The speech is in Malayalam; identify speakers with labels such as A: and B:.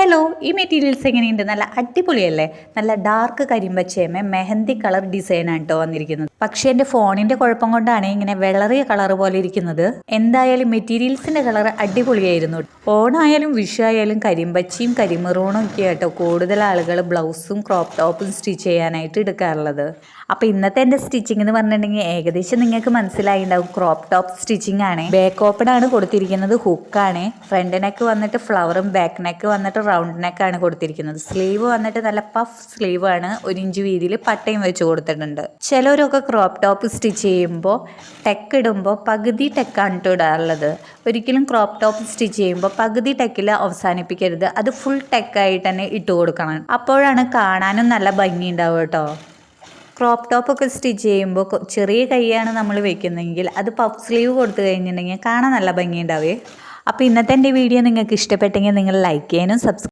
A: ഹലോ ഈ മെറ്റീരിയൽസ് എങ്ങനെയുണ്ട്? നല്ല അടിപൊളിയല്ലേ? നല്ല ഡാർക്ക് കരിമ്പച്ചേമ മെഹന്തി കളർ ഡിസൈനാണ് കേട്ടോ വന്നിരിക്കുന്നത്. പക്ഷേ എന്റെ ഫോണിന്റെ കുഴപ്പം കൊണ്ടാണ് ഇങ്ങനെ വെള്ളറിയ കളർ പോലെ ഇരിക്കുന്നത്. എന്തായാലും മെറ്റീരിയൽസിന്റെ കളർ അടിപൊളിയായിരുന്നു. ഓണായാലും വിഷു ആയാലും കരിമ്പച്ചിയും കരിമെറൂണും ഒക്കെ ആട്ടോ കൂടുതൽ ആളുകൾ ബ്ലൗസും ക്രോപ്പ് ടോപ്പും സ്റ്റിച്ച് ചെയ്യാനായിട്ട് എടുക്കാറുള്ളത്. അപ്പോൾ ഇന്നത്തെ എന്റെ സ്റ്റിച്ചിങ് എന്ന് പറഞ്ഞിട്ടുണ്ടെങ്കിൽ ഏകദേശം നിങ്ങൾക്ക് മനസ്സിലായിണ്ടാവും ക്രോപ്പ് ടോപ്പ് സ്റ്റിച്ചിങ് ആണ്. ബാക്ക് ഓപ്പൺ ആണ് കൊടുത്തിരിക്കുന്നത്. ഹുക്കാണ് ഫ്രണ്ട് നെക്ക് വന്നിട്ട് ഫ്ലവറും ബാക്ക് നെക്ക് വന്നിട്ട് റൗണ്ട് നെക്കാണ് കൊടുത്തിരിക്കുന്നത്. സ്ലീവ് വന്നിട്ട് നല്ല പഫ് സ്ലീവ് ആണ്. ഒരു ഇഞ്ച് വീതിയിൽ പട്ടയും വെച്ച് കൊടുത്തിട്ടുണ്ട്. ചിലരൊക്കെ ക്രോപ്പ് ടോപ്പ് സ്റ്റിച്ച് ചെയ്യുമ്പോൾ ടെക്ക് ഇടുമ്പോൾ പകുതി ടെക്കാണ് കേട്ടോ ഇടാറുള്ളത്. ഒരിക്കലും ക്രോപ്പ് ടോപ്പ് സ്റ്റിച്ച് ചെയ്യുമ്പോൾ പകുതി ടെക്കിൽ അവസാനിപ്പിക്കരുത്. അത് ഫുൾ ടെക്കായിട്ട് തന്നെ ഇട്ട് കൊടുക്കണം. അപ്പോഴാണ് കാണാനും നല്ല ഭംഗി ഉണ്ടാവുക കേട്ടോ ക്രോപ്പ് ടോപ്പൊക്കെ സ്റ്റിച്ച് ചെയ്യുമ്പോൾ ചെറിയ കൈയാണ് നമ്മൾ വെക്കുന്നതെങ്കിൽ അത് പഫ് സ്ലീവ് കൊടുത്തു കഴിഞ്ഞിട്ടുണ്ടെങ്കിൽ കാണാൻ നല്ല ഭംഗിയുണ്ടാവേ അപ്പോൾ ഇന്നത്തെ എന്റെ വീഡിയോ നിങ്ങൾക്ക് ഇഷ്ടപ്പെട്ടെങ്കിൽ നിങ്ങൾ ലൈക്ക് ചെയ്യാനും സബ്സ്ക്രൈബ്